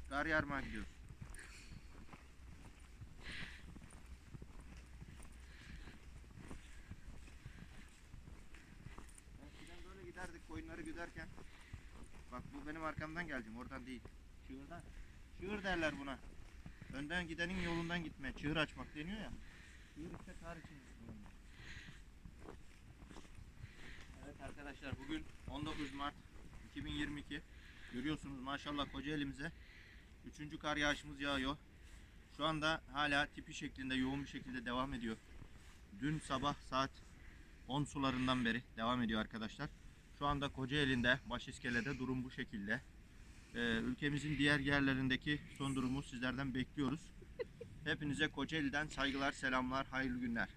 Kar yarmaya gidiyoruz. Eskiden böyle giderdik koyunları güderken. Bak bu benim arkamdan geleceğim oradan değil. Çığırdan. Çığır derler buna. Önden gidenin yolundan gitme. Çığır açmak deniyor ya. Çığır işte kar için. Evet arkadaşlar bugün 19 Mart 2022. Görüyorsunuz maşallah Kocaeli'mize 3. kar yağışımız yağıyor. Şu anda hala tipi şeklinde yoğun bir şekilde devam ediyor. Dün sabah saat 10 sularından beri devam ediyor arkadaşlar. Şu anda Kocaeli'nde, Başiskele'de durum bu şekilde. Ee, ülkemizin diğer yerlerindeki son durumu sizlerden bekliyoruz. Hepinize Kocaeli'den saygılar, selamlar, hayırlı günler.